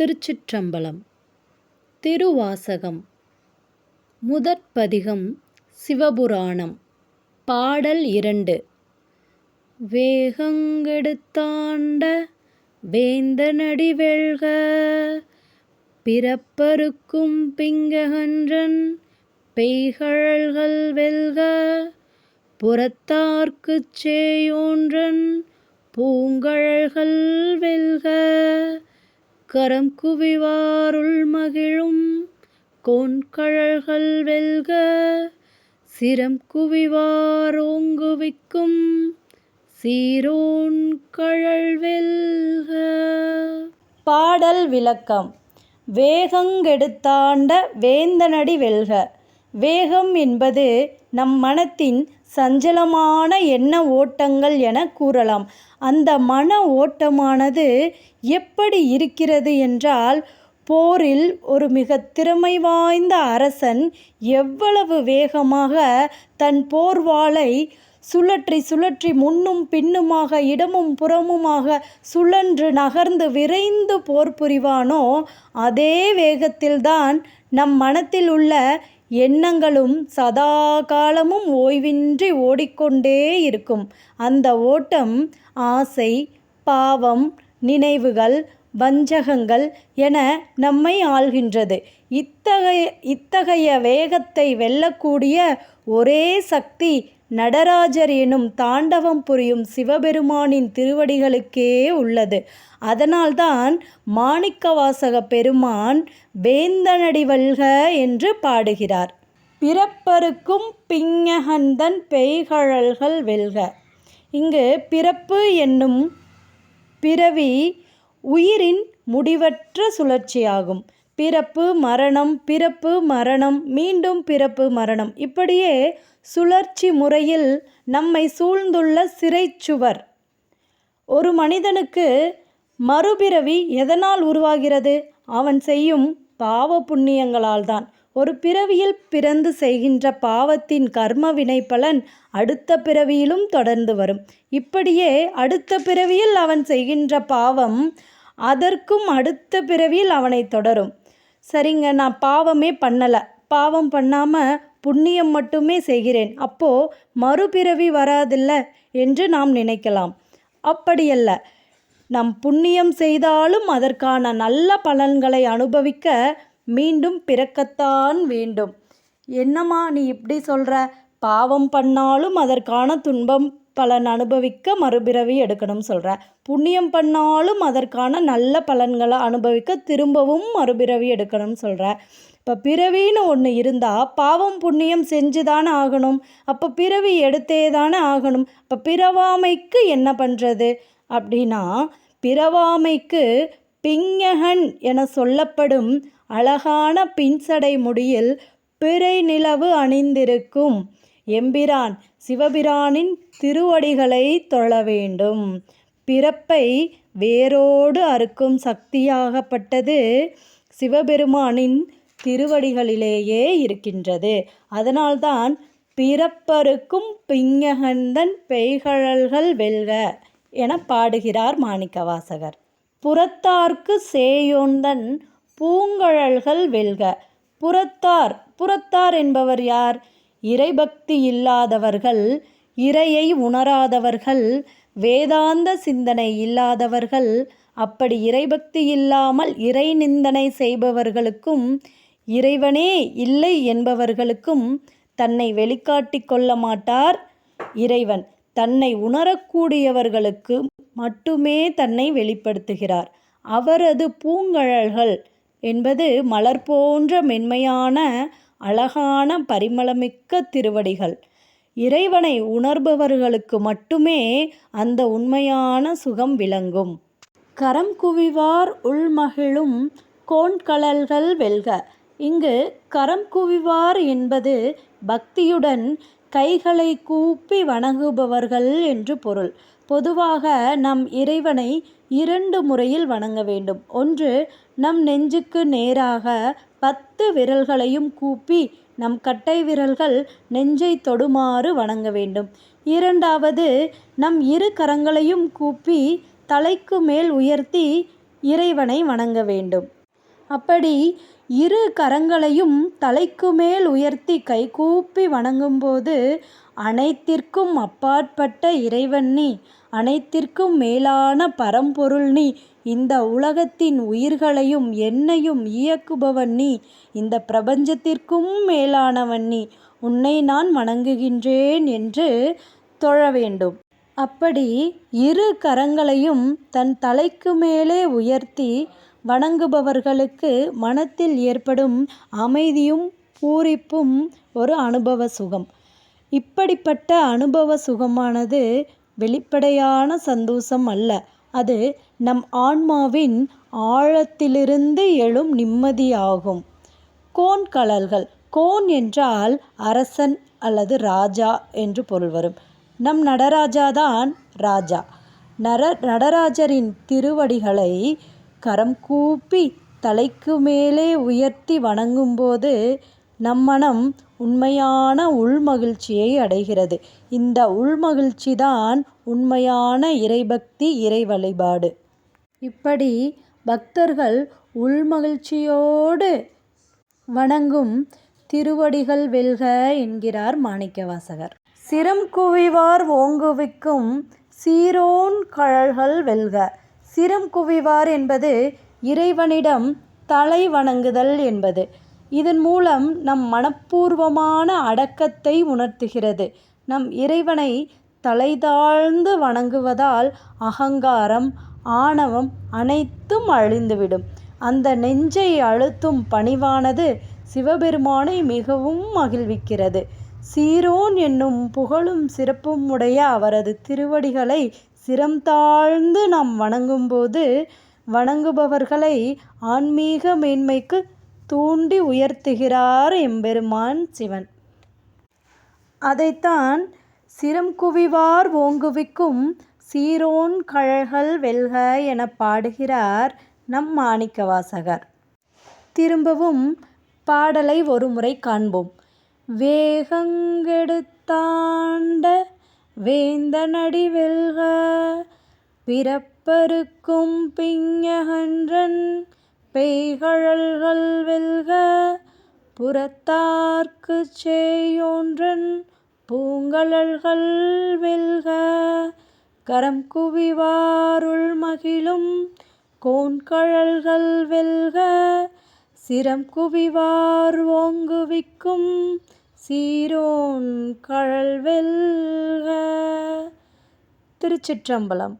திருச்சிற்றம்பலம். திருவாசகம். முதற்பதிகம் சிவபுராணம். பாடல் இரண்டு. வேகங்கெடுத்தாண்ட வேந்தனடி வெல்க பிறப்பருக்கும் பிங்ககன்றன் பெய்கழல்கள் வெல்க புறத்தார்க்குச் சேயோன்றன் பூங்கழல்கள் வெல்க. கரம் குவிவாருள் மகிழும். கோன்கழல்கள் வெல்க. சிரம் குவிவாரோங்குவிக்கும் சீரோன் கழல் வெல்க. பாடல் விளக்கம். வேகங்கெடுத்தாண்ட வேந்தனடி வெல்க. வேகம் என்பது நம் மனத்தின் சஞ்சலமான எண்ண ஓட்டங்கள் என கூறலாம். அந்த மன ஓட்டமானது எப்படி இருக்கிறது என்றால் போரில் ஒரு மிக திறமை வாய்ந்த அரசன் எவ்வளவு வேகமாக தன் போர்வாளை சுழற்றி சுழற்றி முன்னும் பின்னுமாக இடமும் புறமுமாக சுழன்று நகர்ந்து விரைந்து போர் புரிவானோ அதே வேகத்தில்தான் நம் மனத்தில் உள்ள எண்ணங்களும் சதா காலமும் ஓய்வின்றி ஓடிக்கொண்டே இருக்கும். அந்த ஓட்டம் ஆசை பாவம் நினைவுகள் வஞ்சகங்கள் என நம்மை ஆள்கின்றது. இத்தகைய இத்தகைய வேகத்தை வெல்லக்கூடிய ஒரே சக்தி நடராஜர் எனும் தாண்டவம் புரியும் சிவபெருமானின் திருவடிகளுக்கே உள்ளது. அதனால்தான் மாணிக்கவாசக பெருமான் வேந்தனடி வல்க என்று பாடுகிறார். பிறப்பருக்கும் பிஞகந்தன் பெய்கழல்கள் வெல்க. இங்கு பிறப்பு என்னும் பிறவி உயிரின் முடிவற்ற சுழற்சியாகும். பிறப்பு மரணம் பிறப்பு மரணம் மீண்டும் பிறப்பு மரணம். இப்படியே சுழற்சி முறையில் நம்மை சூழ்ந்துள்ள சிறைச்சுவர் ஒரு மனிதனுக்கு மறுபிறவி எதனால் உருவாகிறது? அவன் செய்யும் பாவ புண்ணியங்களால் தான். ஒரு பிறவியில் பிறந்து செய்கின்ற பாவத்தின் கர்ம வினை பலன் அடுத்த பிறவியிலும் தொடர்ந்து வரும். இப்படியே அடுத்த பிறவியில் அவன் செய்கின்ற பாவம் அதற்கும் அடுத்த பிறவியில் அவனை தொடரும். சரிங்க நான் பாவமே பண்ணலை. பாவம் பண்ணாமல் புண்ணியம் மட்டுமே செய்கிறேன். அப்போது மறுபிறவி வராதில்ல என்று நாம் நினைக்கலாம். அப்படியல்ல. நம் புண்ணியம் செய்தாலும் அதற்கான நல்ல பலன்களை அனுபவிக்க மீண்டும் பிறக்கத்தான் வேண்டும். என்னம்மா நீ இப்படி சொல்கிற பாவம் பண்ணாலும் அதற்கான துன்பம் பலன் அனுபவிக்க மறுபிறவி எடுக்கணும்னு சொல்கிற புண்ணியம் பண்ணாலும் அதற்கான நல்ல பலன்களை அனுபவிக்க திரும்பவும் மறுபிறவி எடுக்கணும்னு சொல்கிற இப்போ பிறவின்னு ஒன்று இருந்தால் பாவம் புண்ணியம் செஞ்சு தானே ஆகணும். அப்போ பிறவி எடுத்தே தானே ஆகணும். இப்போ பிறவாமைக்கு என்ன பண்ணுறது அப்படின்னா பிறவாமைக்கு பிங்ககன் என சொல்லப்படும் அழகான பின்சடை முடியில் பிறை நிலவு அணிந்திருக்கும். எம்பிரான் சிவபிரானின் திருவடிகளை தொழ வேண்டும் பிறப்பை வேரோடு அறுக்கும் சக்தியாகப்பட்டது சிவபெருமானின் திருவடிகளிலேயே இருக்கின்றது. அதனால்தான் பிறப்பருக்கும் பிங்ககந்தன் பெய்கழல்கள் வெல்க என பாடுகிறார் மாணிக்கவாசகர். புறத்தார்க்கு சேயோந்தன் பூங்கழல்கள் வெல்க. புறத்தார் புறத்தார் என்பவர் யார்? இறைபக்தி இல்லாதவர்கள் இறையை உணராதவர்கள் வேதாந்த சிந்தனை இல்லாதவர்கள் அப்படி இறைபக்தி இல்லாமல் இறை நிந்தனை செய்பவர்களுக்கும் இறைவனே இல்லை என்பவர்களுக்கும் தன்னை வெளிக்காட்டி கொள்ள மாட்டார் இறைவன். தன்னை உணரக்கூடியவர்களுக்கு மட்டுமே தன்னை வெளிப்படுத்துகிறார். அவரது பூங்கழல்கள் என்பது மலர் போன்ற மென்மையான அழகான பரிமளமிக்க திருவடிகள். இறைவனை உணர்பவர்களுக்கு மட்டுமே அந்த உண்மையான சுகம் விளங்கும். கரம் குவிவார் உள்மகிழும் கோண்கழல்கள் வெல்க. இங்கு கரம் குவிவார் என்பது பக்தியுடன் கைகளை கூப்பி வணங்குபவர்கள் என்று பொருள். பொதுவாக நம் இறைவனை இரண்டு முறையில் வணங்க வேண்டும். ஒன்று நம் நெஞ்சுக்கு நேராக பத்து விரல்களையும் கூப்பி நம் கட்டை விரல்கள் நெஞ்சை தொடுமாறு வணங்க வேண்டும். இரண்டாவது நம் இரு கரங்களையும் கூப்பி தலைக்கு மேல் உயர்த்தி இறைவனை வணங்க வேண்டும். அப்படி இரு கரங்களையும் தலைக்கு மேல் உயர்த்தி கைகூப்பி வணங்கும்போது அனைத்திற்கும் அப்பாற்பட்ட இறைவன் நீ அனைத்திற்கும் மேலான பரம்பொருள் நீ இந்த உலகத்தின் உயிர்களையும் என்னையும் இயக்குபவன் நீ இந்த பிரபஞ்சத்திற்கும் மேலானவன் நீ உன்னை நான் வணங்குகின்றேன் என்று தொழ வேண்டும். அப்படி இரு கரங்களையும் தன் தலைக்கு மேலே உயர்த்தி வணங்குபவர்களுக்கு மனத்தில் ஏற்படும் அமைதியும் பூரிப்பும் ஒரு அனுபவ சுகம். இப்படிப்பட்ட அனுபவ சுகமானது வெளிப்படையான சந்தோஷம் அல்ல. அது நம் ஆன்மாவின் ஆழத்திலிருந்து எழும் நிம்மதியாகும். கோன் கலல்கள். கோன் என்றால் அரசன் அல்லது ராஜா என்று பொருள் வரும். நம் நடராஜாதான் ராஜா. நர நடராஜரின் திருவடிகளை கரம் கூப்பி தலைக்கு மேலே உயர்த்தி வணங்கும்போது நம்மனம் உண்மையான உள்மகிழ்ச்சியை அடைகிறது. இந்த உள்மகிழ்ச்சி தான் உண்மையான இறைபக்தி இறை வழிபாடு இப்படி பக்தர்கள் உள்மகிழ்ச்சியோடு வணங்கும் திருவடிகள் வெல்க என்கிறார் மாணிக்கவாசகர். சிரம் குவிவார் ஓங்குவிக்கும் சீரோன் கழல்கள் வெல்க. சிரம் குவிவார் என்பது இறைவனிடம் தலை வணங்குதல் என்பது. இதன் மூலம் நம் மனப்பூர்வமான அடக்கத்தை உணர்த்துகிறது. நம் இறைவனை தலைதாழ்ந்து வணங்குவதால் அகங்காரம் ஆணவம் அனைத்தும் அழிந்துவிடும். அந்த நெஞ்சை அழுத்தும் பணிவானது சிவபெருமானை மிகவும் மகிழ்விக்கிறது. சீரோன் என்னும் புகழும் சிறப்பும் உடைய அவரது திருவடிகளை சிரம் தாழ்ந்து நாம் வணங்கும்போது வணங்குபவர்களை ஆன்மீக மேன்மைக்கு தூண்டி உயர்த்துகிறார் எம்பெருமான் சிவன். அதைத்தான் சிரம் குவிவார் ஓங்குவிக்கும் சீரோன் கழல்கள் வெல்க என பாடுகிறார் நம் மாணிக்கவாசகர் திரும்பவும் பாடலை ஒருமுறை காண்போம். வேகங்கெடுத்தாண்ட வேந்தனடி வெல்க பிறப்பருக்கும் பிஞகன்றன் பெய்கழல்கள் வெல்க புறத்தார்க்குச் சேயோன்றன் பூங்கழல்கள் வெல்க. கரம் குவிவாருள் மகிழும் கோன்கழல்கள் வெல்க சிரம் குவிவார் ஓங்குவிக்கும் சீரோன் கழல் வெல்க. திருச்சிற்றம்பலம்.